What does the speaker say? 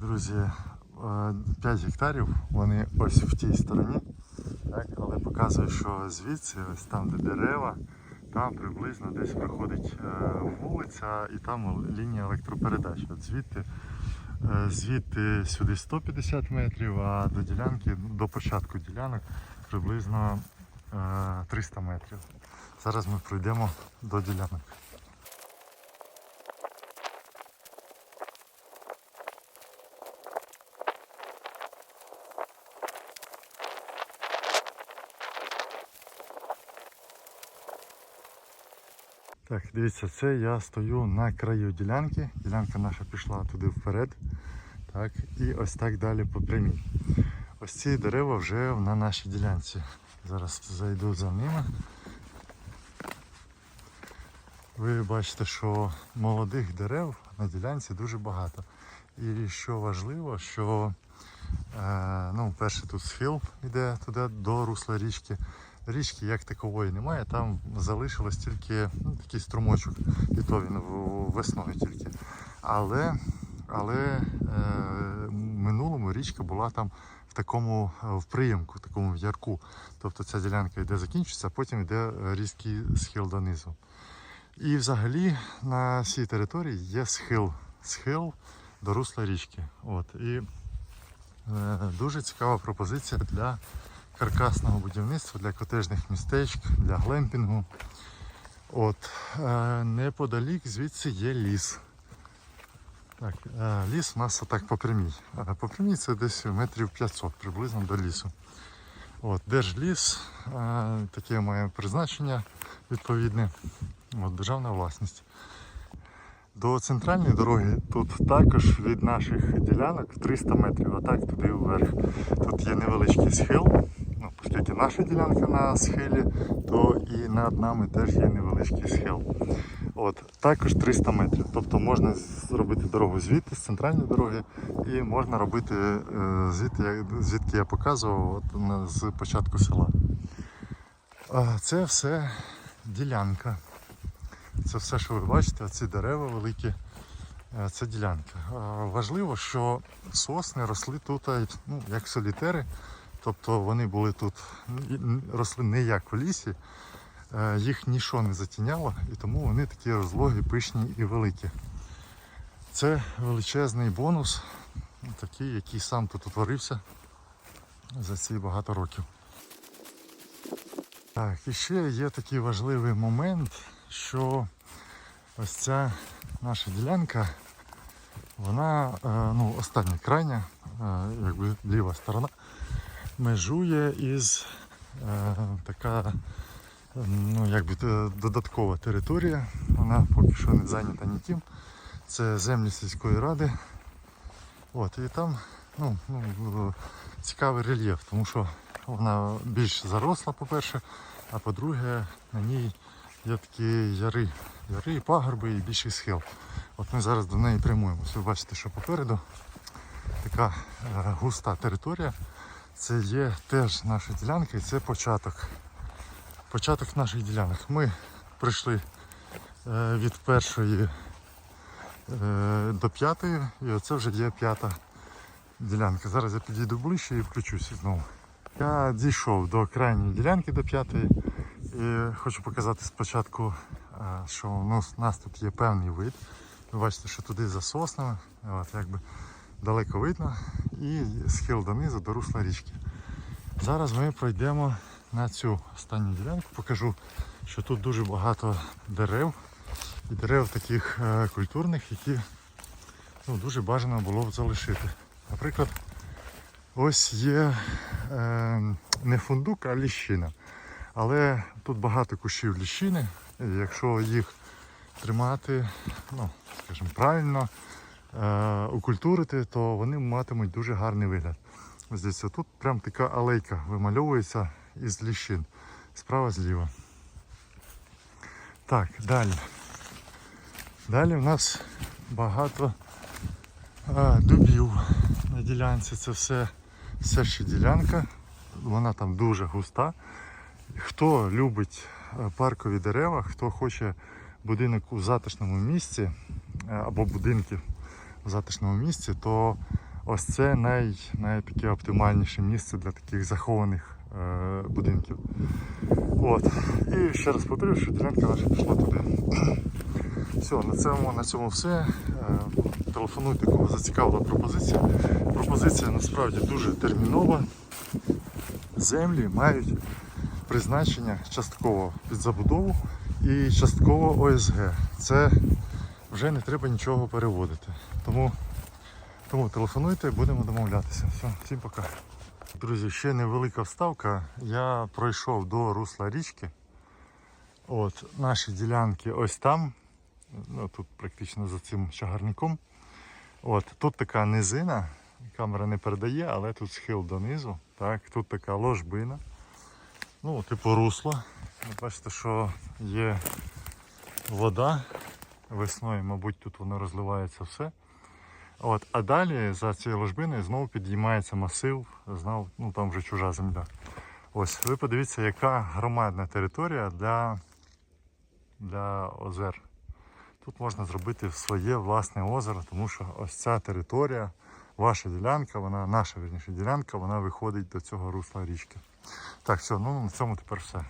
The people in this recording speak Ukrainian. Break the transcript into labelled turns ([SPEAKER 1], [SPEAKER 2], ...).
[SPEAKER 1] Друзі, е, 5 гектарів, вони ось в тій стороні, так, але показує, що звідси, ось там, де дерева, там приблизно десь проходить е, вулиця і там лінія електропередач. От звідти, е, звідти сюди 150 метрів, а до ділянки, до початку ділянок приблизно е, 300 метрів. Зараз ми пройдемо до ділянок. Так, дивіться, це я стою на краю ділянки. Ділянка наша пішла туди вперед. Так, і ось так далі по прямій. Ось ці дерева вже на нашій ділянці. Зараз зайду за ними. Ви бачите, що молодих дерев на ділянці дуже багато. І що важливо, що е, ну, перше тут схил йде туди до русла річки. Річки як такової немає, там залишилось тільки ну, такий струмочок, і то він весною тільки. Але, але е, в минулому річка була там в такому е, в приємку, такому в ярку. Тобто ця ділянка йде закінчується, а потім йде різкий схил донизу. І взагалі на цій території є схил, схил до русла річки. От. І е, дуже цікава пропозиція для каркасного будівництва, для котежних містечок, для глемпінгу. От. Е, неподалік звідси є ліс. Так, е, ліс у нас отак по прямій. Е, По прямій це десь метрів 500 приблизно до лісу. От, держліс, таке має призначення відповідне. От, державна власність. До центральної дороги тут також від наших ділянок 300 метрів, а так туди вверх. Тут є невеличкий схил. Ну, оскільки наша ділянка на схилі, то і над нами теж є невеличкий схил. От, також 300 метрів. Тобто можна зробити дорогу звідти, з центральної дороги, і можна робити е, звідти, звідки я показував от, з початку села. Це все ділянка. Це все, що ви бачите, ці дерева великі, е, це ділянка. Важливо, що сосни росли тут ну, як солітери, тобто вони були тут, росли не як в лісі, е, їх нічого не затіняло, і тому вони такі розлогі, пишні і великі. Це величезний бонус, ну, такий, який сам тут утворився за ці багато років. Так, і ще є такий важливий момент, що ось ця наша ділянка, вона, е, ну, остання крайня, е, якби ліва сторона, межує із е, така ну, якби е, додаткова територія. Вона поки що не зайнята ніким. Це землі сільської ради. От, і там ну, ну, цікавий рельєф, тому що вона більш заросла, по-перше, а по-друге, на ній є такі яри, яри, пагорби і більший схил. От ми зараз до неї прямуємося. Ви бачите, що попереду така е, густа територія. Це є теж наша ділянка і це початок. Початок наших ділянок. Ми прийшли е, від першої е, до п'ятої, і оце вже є п'ята ділянка. Зараз я підійду ближче і включуся знову. Я дійшов до крайньої ділянки до п'ятої і хочу показати спочатку, е, що у нас, тут є певний вид. Ви бачите, що туди за соснами, от, якби далеко видно, і схил донизу до русла річки. Зараз ми пройдемо на цю останню ділянку, покажу, що тут дуже багато дерев і дерев таких е, культурних, які ну, дуже бажано було б залишити. Наприклад, ось є е, не фундук, а ліщина. Але тут багато кущів ліщини, і якщо їх тримати, ну, скажімо, правильно, укультурити, то вони матимуть дуже гарний вигляд. Ось десь тут прям така алейка вимальовується із ліщин. Справа зліва. Так, далі. Далі в нас багато а, дубів на ділянці. Це все, все ще ділянка. Вона там дуже густа. Хто любить е, паркові дерева, хто хоче будинок у затишному місці е, або будинки затишному місці, то ось це най, най таке оптимальніше місце для таких захованих е, будинків. От. І ще раз повторюю, що ділянка наша пішла туди. Все, на цьому, на цьому все. Е, Телефонуйте, кого зацікавила пропозиція. Пропозиція насправді дуже термінова. Землі мають призначення частково під забудову і частково ОСГ. Це вже не треба нічого переводити. Тому, тому телефонуйте, будемо домовлятися. Все, всім пока. Друзі, ще невелика вставка. Я пройшов до русла річки. От, наші ділянки ось там. Ну, тут практично за цим чагарником. От, тут така низина, камера не передає, але тут схил донизу. Так, тут така ложбина. Ну, типу русло. Ви Бачите, що є вода. Весною, мабуть, тут воно розливається все. От, а далі за цією ложбиною знову підіймається масив, знов, ну там вже чужа земля. Ось, ви подивіться, яка громадна територія для, для озер. Тут можна зробити своє власне озеро, тому що ось ця територія, ваша ділянка, вона, наша вірніше ділянка, вона виходить до цього русла річки. Так, все, ну на цьому тепер все.